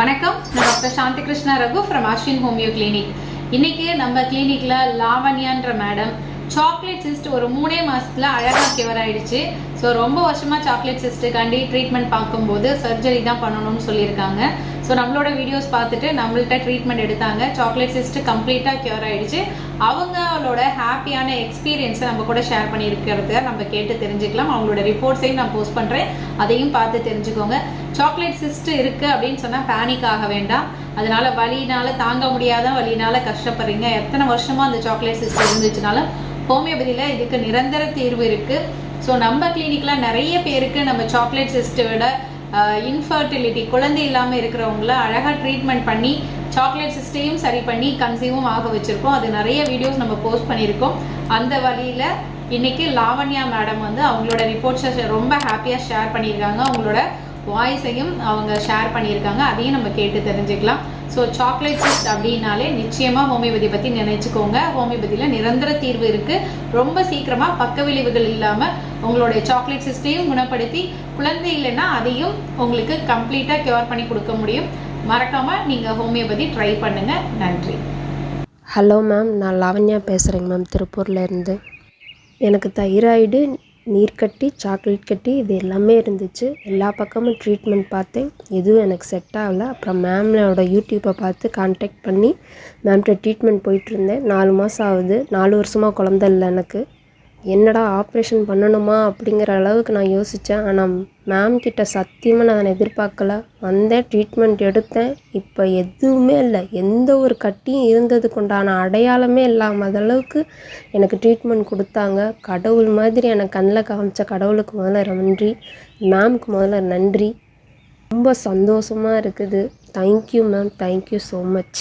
வணக்கம். நான் doctor Shanthi Krishna Raghu from Ashwin homeo clinic இன்னைக்கு நம்ம கிளினிக்ல லாவண்யான்ற மேடம் சாக்லேட் சிஸ்ட் ஒரு மூணே மாதத்தில் அழகாக கியூர் ஆகிடுச்சு ஸோ ரொம்ப வருஷமாக சாக்லேட் சிஸ்ட்டுக்காண்டி ட்ரீட்மெண்ட் பார்க்கும்போது சர்ஜரி தான் பண்ணணும்னு சொல்லியிருக்காங்க. ஸோ நம்மளோட வீடியோஸ் பார்த்துட்டு நம்மள்ட்ட ட்ரீட்மெண்ட் எடுத்தாங்க. சாக்லேட் சிஸ்ட் கம்ப்ளீட்டாக கியூர் ஆயிடுச்சு. அவங்களோட ஹாப்பியான எக்ஸ்பீரியன்ஸை நம்ம கூட ஷேர் பண்ணியிருக்கிறத நம்ம கேட்டு தெரிஞ்சுக்கலாம். அவங்களோட ரிப்போர்ட்ஸையும் நான் போஸ்ட் பண்ணுறேன் அதையும் பார்த்து தெரிஞ்சுக்கோங்க. சாக்லேட் சிஸ்ட் இருக்குது அப்படின்னு சொன்னால் பேனிக் ஆக வேண்டாம். அதனால வலினால தாங்க முடியாத வலினால கஷ்டப்படுறீங்க. எத்தனை வருஷமா அந்த சாக்லேட் சிஸ்டம் இருந்துச்சுனாலும் ஹோமியோபதியில் இதுக்கு நிரந்தர தீர்வு இருக்கு. ஸோ நம்ம கிளினிக்ல நிறைய பேருக்கு நம்ம சாக்லேட் சிஸ்டோட இன்ஃபர்டிலிட்டி குழந்தை இல்லாமல் இருக்கிறவங்கள அழகாக ட்ரீட்மெண்ட் பண்ணி சாக்லேட் சிஸ்டையும் சரி பண்ணி கன்சியூவும் ஆக வச்சுருக்கோம். அது நிறைய வீடியோஸ் நம்ம போஸ்ட் பண்ணியிருக்கோம். அந்த வழியில் இன்றைக்கி லாவண்யா மேடம் வந்து அவங்களோட ரிப்போர்ட்ஸை ரொம்ப ஹாப்பியாக ஷேர் பண்ணியிருக்காங்க. அவங்களோட வாய்ஸையும் அவங்க ஷேர் பண்ணியிருக்காங்க அதையும் நம்ம கேட்டு தெரிஞ்சுக்கலாம். ஸோ சாக்லேட் சிஸ்ட் அப்படின்னாலே நிச்சயமாக ஹோமியோபதி பற்றி நினைச்சுக்கோங்க. ஹோமியோபதியில் நிரந்தர தீர்வு இருக்குது ரொம்ப சீக்கிரமாக பக்க விளைவுகள் இல்லாமல் உங்களுடைய சாக்லேட் சிஸ்டையும் குணப்படுத்தி குழந்தை இல்லைன்னா அதையும் உங்களுக்கு கம்ப்ளீட்டாக கியூர் பண்ணி கொடுக்க முடியும். மறக்காமல் நீங்கள் ஹோமியோபதி ட்ரை பண்ணுங்கள் நன்றி. ஹலோ மேம் நான் லாவண்யா பேசுகிறேங்க மேம் திருப்பூர்லேருந்து எனக்கு தைராய்டு நீர்க்கட்டி சாக்லேட் கட்டி இது எல்லாமே இருந்துச்சு. எல்லா பக்கமும் ட்ரீட்மெண்ட் பார்த்தேன். எதுவும் எனக்கு செட் ஆகல. அப்புறம் மேம்னோட யூடியூப்பை பார்த்து கான்டாக்ட் பண்ணி மேம்கிட்ட ட்ரீட்மெண்ட் போயிட்டுருந்தேன் நாலு மாதம் ஆகுது. நாலு வருஷமாக குழந்த இல்லை எனக்கு. என்னடா ஆப்ரேஷன் பண்ணணுமா அப்படிங்கிற அளவுக்கு நான் யோசித்தேன் ஆனால் மேம் கிட்ட சத்தியமாக நான் எதிர்பார்க்கல. வந்தேன் ட்ரீட்மெண்ட் எடுத்தேன். இப்போ எதுவுமே இல்லை. எந்த ஒரு கட்டியும் இருந்ததுக்கு உண்டான அடையாளமே இல்லாமல் அளவுக்கு எனக்கு ட்ரீட்மெண்ட் கொடுத்தாங்க. கடவுள் மாதிரி எனக்கு கண்ணில் காமிச்ச கடவுளுக்கு முதல்ல நன்றி. மேம்க்கு முதல்ல நன்றி. ரொம்ப சந்தோஷமாக இருக்குது. Thank you ma'am thank you so much